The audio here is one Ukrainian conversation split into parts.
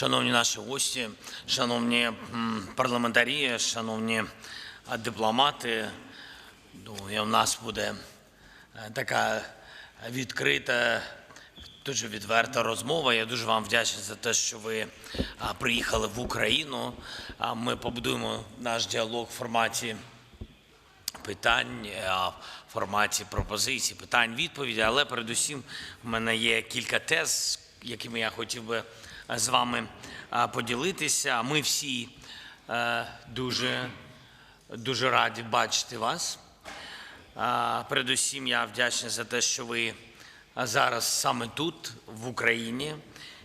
Шановні наші гості, шановні парламентарі, шановні дипломати, думаю, у нас буде е, така відкрита, дуже відверта розмова. Я дуже вам вдячний за те, що ви приїхали в Україну. Ми побудуємо наш діалог в форматі питань, в форматі пропозицій, питань, відповіді. Але передусім в мене є кілька тез, якими я хотів би з вами поділитися. Ми всі е, дуже, дуже раді бачити вас. Передусім, я вдячний за те, що ви зараз саме тут, в Україні,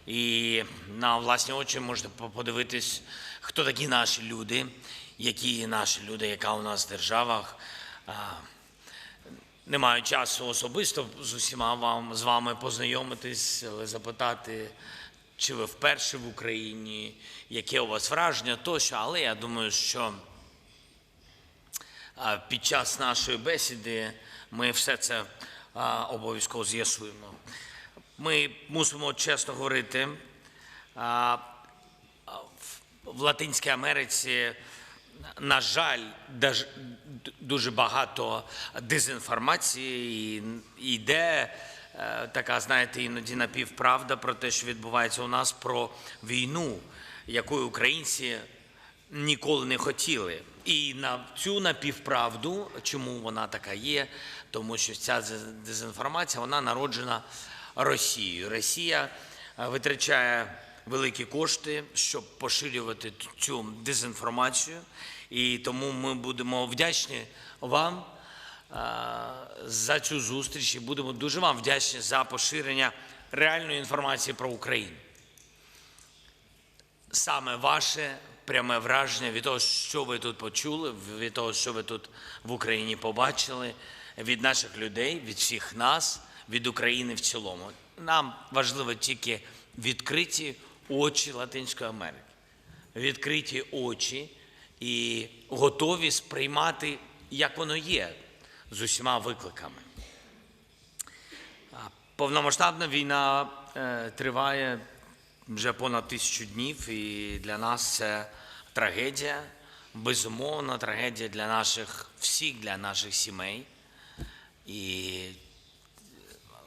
і на власні очі можете подивитись, хто такі наші люди, які наші люди, яка у нас держава. А, Не маю часу особисто з усіма вам з вами познайомитись, запитати, чи ви вперше в Україні, яке у вас враження тощо. Але я думаю, що під час нашої бесіди ми все це обов'язково з'ясуємо. Ми мусимо чесно говорити. в- Латинській Америці, на жаль, дуже багато дезінформації йде така, знаєте, іноді напівправда про те, що відбувається у нас про війну, якою українці ніколи не хотіли. І на цю напівправду, чому вона така є, тому що ця дезінформація вона народжена Росією. Росія е, витрачає великі кошти, щоб поширювати цю дезінформацію. І тому ми будемо вдячні вам е, за цю зустріч і будемо дуже вам вдячні за поширення реальної інформації про Україну саме ваше пряме враження від того, що ви тут почули, від того, що ви тут в Україні побачили, від наших людей, від всіх нас, від України в цілому. Нам важливо тільки відкриті очі Латинської Америки, відкриті очі і готові сприймати, як воно є, з усіма викликами. Повномасштабна війна е, триває вже понад тисячу днів, і для нас це трагедія, безумовно, трагедія для наших всіх, для наших сімей. І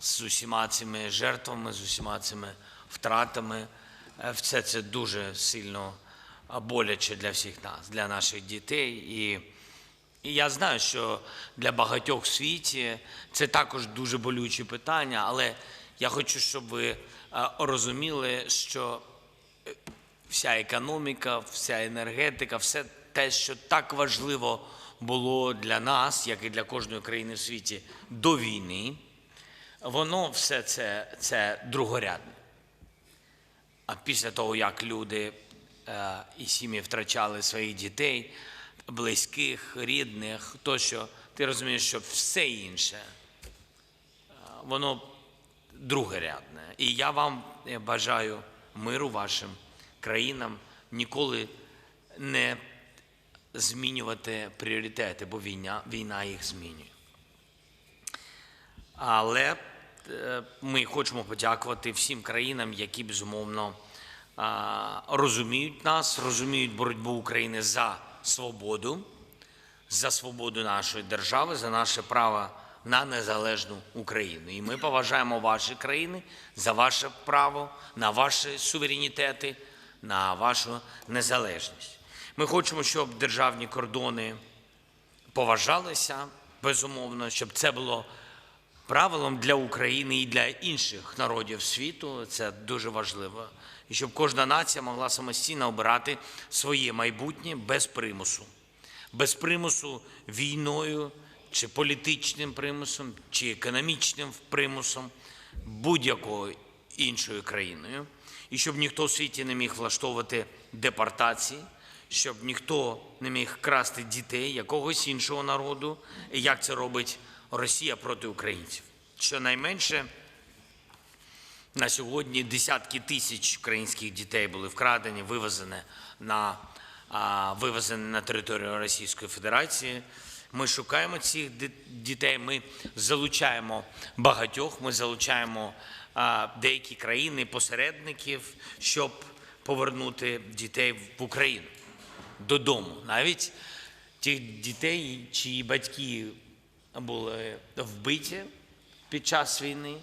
з усіма цими жертвами, з усіма цими втратами, е, все це дуже сильно боляче для всіх нас, для наших дітей. І і я знаю, що для багатьох в світі це також дуже болючі питання, але я хочу, щоб ви е, розуміли, що е, вся економіка, вся енергетика, все те, що так важливо було для нас, як і для кожної країни в світі до війни, воно все це, це другорядне. А після того, як люди е, і сім'ї втрачали своїх дітей, близьких, рідних, тощо, ти розумієш, що все інше, е, воно другорядне. І я вам е, бажаю миру вашим країнам ніколи не змінювати пріоритети, бо війна, війна їх змінює. Але е, ми хочемо подякувати всім країнам, які безумовно розуміють нас, розуміють боротьбу України за свободу, за свободу нашої держави, за наше право на незалежну Україну. І ми поважаємо ваші країни за ваше право на ваші суверенітети, на вашу незалежність. Ми хочемо, щоб державні кордони поважалися, безумовно, щоб це було правилом для України і для інших народів світу. Це дуже важливо. І щоб кожна нація могла самостійно обирати своє майбутнє без примусу, без примусу війною чи політичним примусом, чи економічним примусом будь-якою іншою країною. І щоб ніхто в світі не міг влаштовувати депортації, щоб ніхто не міг красти дітей якогось іншого народу, як це робить Росія проти українців. Щонайменше на сьогодні десятки тисяч українських дітей були вкрадені, вивезені на, вивезені на територію Російської Федерації. Ми шукаємо цих дітей, ми залучаємо багатьох, ми залучаємо деякі країни, посередників, щоб повернути дітей в Україну додому. Навіть тих дітей, чиї батьки були вбиті під час війни,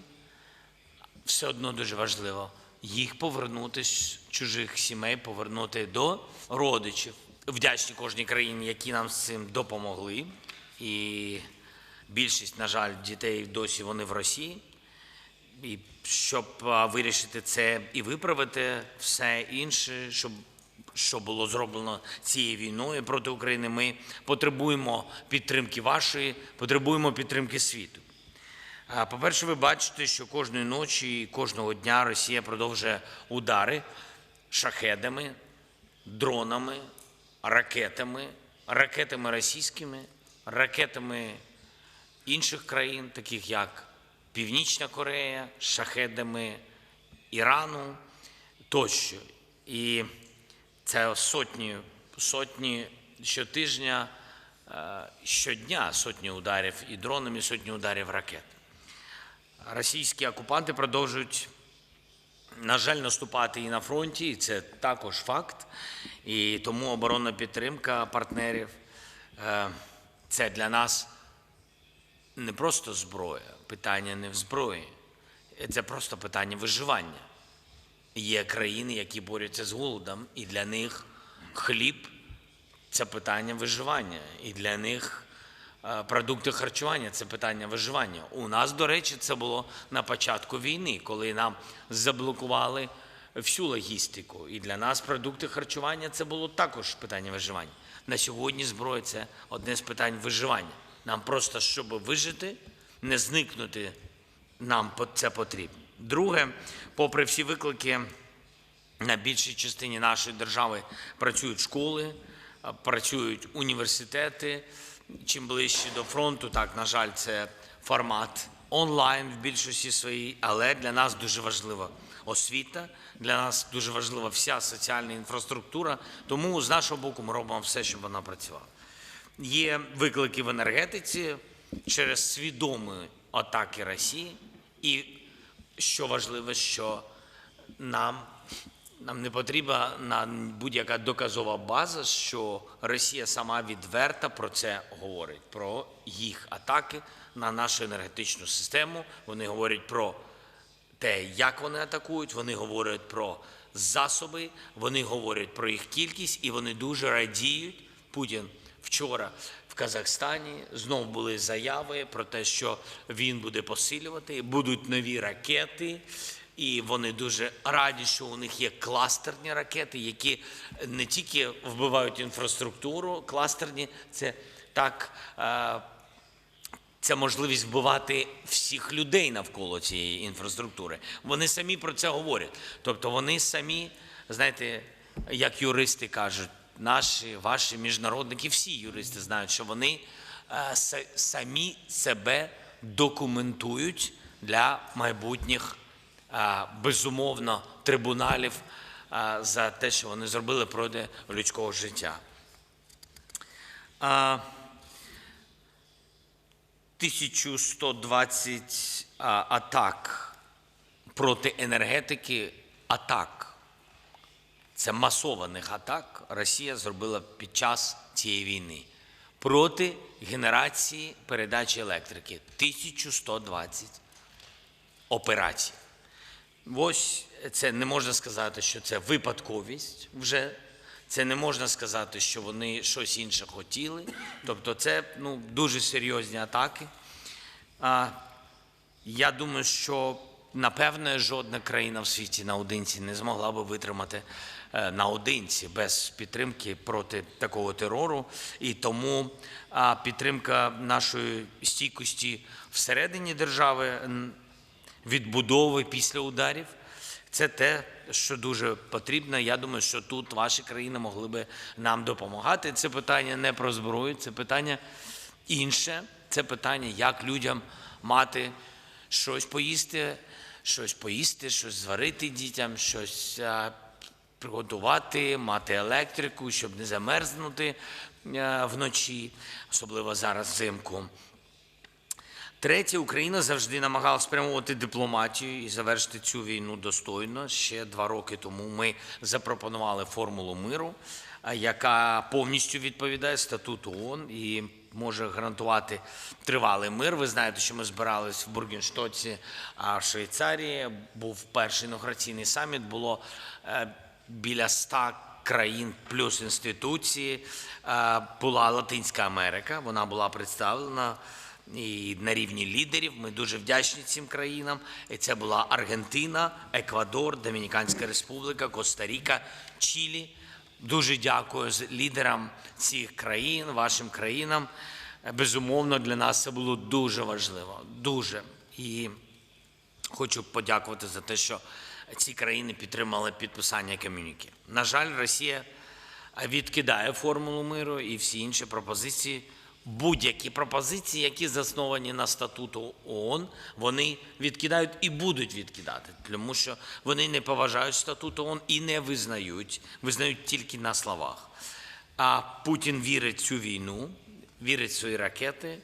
все одно дуже важливо їх повернути з чужих сімей, повернути до родичів. Вдячні кожній країні, які нам з цим допомогли. І більшість, на жаль, дітей досі вони в Росії. І щоб вирішити це і виправити все інше, щоб що було зроблено цією війною проти України, ми потребуємо підтримки вашої, потребуємо підтримки світу. По-перше, ви бачите, що кожної ночі і кожного дня Росія продовжує удари шахедами, дронами, ракетами, ракетами російськими, ракетами інших країн, таких як Північна Корея, шахедами Ірану тощо. І це сотні, сотні щотижня, е, щодня сотні ударів і дронами, сотні ударів ракет. Російські окупанти продовжують, на жаль, наступати і на фронті, і це також факт. І тому оборонна підтримка партнерів е, це для нас не просто зброя, питання не в зброї, це просто питання виживання. Є країни, які борються з голодом, і для них хліб це питання виживання, і для них е, продукти харчування це питання виживання. У нас, до речі, це було на початку війни, коли нам заблокували всю логістику. І для нас продукти харчування це було також питання виживання. На сьогодні зброя це одне з питань виживання. Нам просто, щоб вижити, не зникнути, нам це потрібно. Друге, попри всі виклики, на більшій частині нашої держави працюють школи, працюють університети. Чим ближче до фронту, так, на жаль, це формат онлайн в більшості своїй, але для нас дуже важлива освіта, для нас дуже важлива вся соціальна інфраструктура. Тому з нашого боку ми робимо все, щоб вона працювала. Є виклики в енергетиці через свідомі атаки Росії, і що важливо, що нам, нам не потрібна на будь-яка доказова база, що Росія сама відверто про це говорить, про їх атаки на нашу енергетичну систему. Вони говорять про те, як вони атакують, вони говорять про засоби, вони говорять про їх кількість, і вони дуже радіють. Путін вчора Казахстані знов були заяви про те, що він буде посилювати, будуть нові ракети. І вони дуже раді, що у них є кластерні ракети, які не тільки вбивають інфраструктуру, кластерні це так це можливість вбивати всіх людей навколо цієї інфраструктури. Вони самі про це говорять. Тобто вони самі, знаєте, як юристи кажуть, наші, ваші міжнародники, всі юристи знають, що вони е, самі себе документують для майбутніх е, безумовно трибуналів е, за те, що вони зробили проти людського життя. А, 1120 атак проти енергетики атак. Це масованих атак Росія зробила під час цієї війни проти генерації передачі електрики. 1120 операцій. Ось це не можна сказати, що це випадковість вже. Це не можна сказати, що вони щось інше хотіли. Тобто, це ну, дуже серйозні атаки. А, я думаю, що напевне жодна країна в світі наодинці не змогла би витримати е, наодинці без підтримки проти такого терору. І тому підтримка нашої стійкості всередині держави відбудови після ударів. Це те, що дуже потрібно. Я думаю, що тут ваші країни могли би нам допомагати. Це питання не про зброю, це питання інше. Це питання, як людям мати щось поїсти, щось поїсти, щось зварити дітям, щось приготувати, мати електрику, щоб не замерзнути вночі, особливо зараз взимку. Третє, Україна завжди намагалася спрямовувати дипломатію і завершити цю війну достойно. Ще два роки тому ми запропонували формулу миру, яка повністю відповідає статуту ООН і може гарантувати тривалий мир. Ви знаєте, що ми збирались в Бургенштоці, а в Швейцарії був перший інаугураційний саміт. Було е, біля ста країн плюс інституції. Е, Була Латинська Америка, вона була представлена і на рівні лідерів. Ми дуже вдячні цим країнам. І це була Аргентина, Еквадор, Домініканська Республіка, Коста-Ріка, Чилі. Дуже дякую лідерам цих країн, вашим країнам. Безумовно, для нас це було дуже важливо. Дуже. І Хочу подякувати за те, що ці країни підтримали підписання комюніки. На жаль, Росія відкидає формулу миру і всі інші пропозиції. Будь-які пропозиції, які засновані на статуту ООН, вони відкидають і будуть відкидати, тому що вони не поважають статут ООН і не визнають, визнають тільки на словах. А Путін вірить в цю війну, вірить в свої ракети,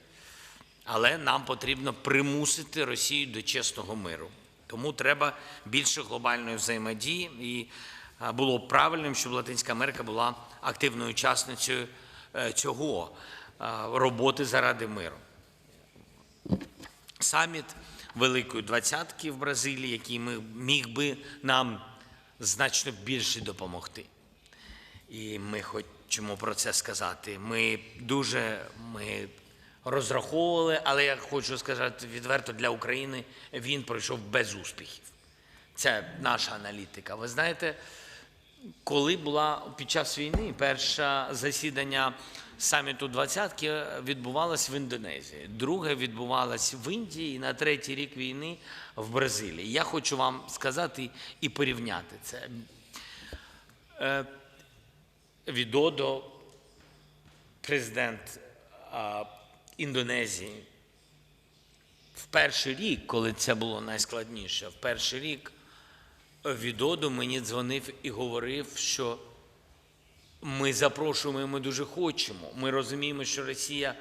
але нам потрібно примусити Росію до чесного миру. Тому треба більше глобальної взаємодії. І було правильним, щоб Латинська Америка була активною учасницею е, цього роботи заради миру. Саміт Великої Двадцятки в Бразилії, який міг би нам значно більше допомогти. І ми хочемо про це сказати. Ми дуже ми розраховували, але я хочу сказати відверто для України він пройшов без успіхів. Це наша аналітика. Ви знаєте, коли була під час війни перше засідання саміту двадцятки відбувалось в Індонезії, друге відбувалось в Індії, і на третій рік війни в Бразилії. Я хочу вам сказати і порівняти це. Е, Відодо, президент Індонезії, в перший рік, коли це було найскладніше, в перший рік Відодо мені дзвонив і говорив, що ми запрошуємо, і ми дуже хочемо. Ми розуміємо, що Росія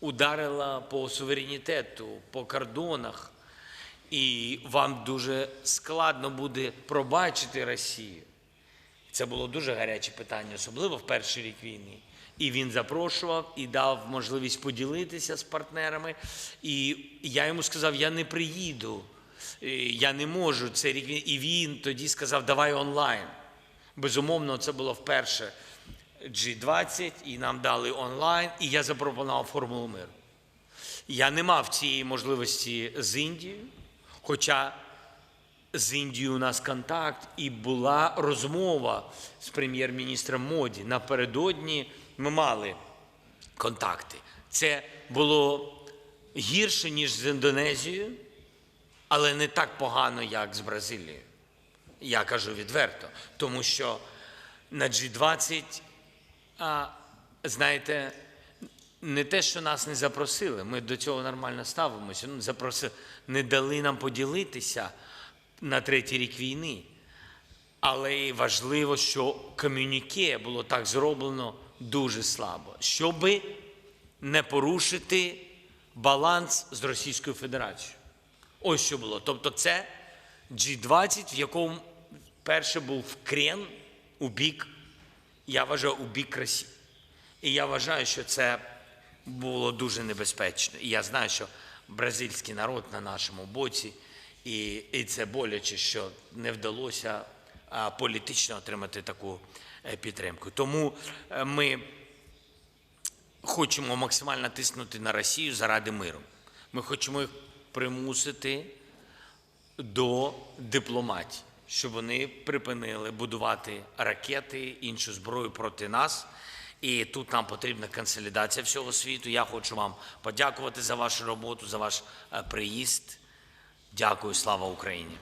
ударила по суверенітету, по кордонах, і вам дуже складно буде пробачити Росію. Це було дуже гаряче питання, особливо в перший рік війни. І він запрошував і дав можливість поділитися з партнерами. І я йому сказав: я не приїду, е, я не можу цей рік. І він тоді сказав, давай онлайн. Безумовно, це було вперше G20, і нам дали онлайн, і я запропонував формулу миру. Я не мав цієї можливості з Індією, хоча з Індією у нас контакт і була розмова з прем'єр-міністром Моді. Напередодні ми мали контакти. Це було гірше, ніж з Індонезією, але не так погано, як з Бразилією. Я кажу відверто, тому що на G20, а, знаєте, не те, що нас не запросили, ми до цього нормально ставимося. Ну, запросили, не дали нам поділитися на третій рік війни. Але і важливо, що комюніке було так зроблено дуже слабо, щоби не порушити баланс з Російською Федерацією. Ось що було. Тобто, це G20, в якому перше був крен у бік, я вважаю, у бік Росії. І я вважаю, що це було дуже небезпечно. І я знаю, що бразильський народ на нашому боці, і, і це боляче, що не вдалося політично отримати таку е, підтримку. Тому е, ми хочемо максимально тиснути на Росію заради миру. Ми хочемо їх примусити до дипломатії, щоб вони припинили будувати ракети, іншу зброю проти нас. І тут нам потрібна консолідація всього світу. Я хочу вам подякувати за вашу роботу, за ваш е, приїзд. Дякую, слава Україні.